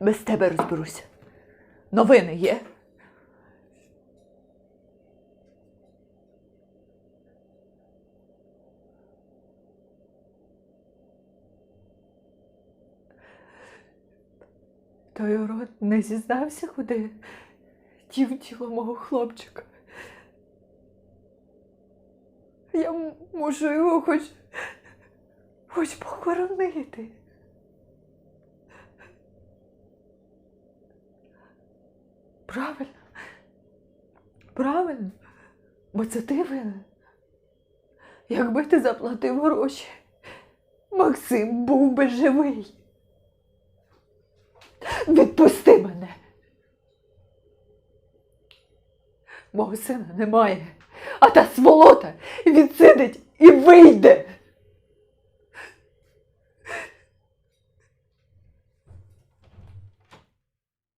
Без тебе розберуся. Новини є. Той урод не зізнався, куди дів тіло мого хлопчика. Я можу його хоч, хоч похоронити. Правильно. Правильно. Бо це ти винен. Якби ти заплатив гроші, Максим був би живий. Відпусти мене. Мого сина немає, а та сволота відсидить і вийде.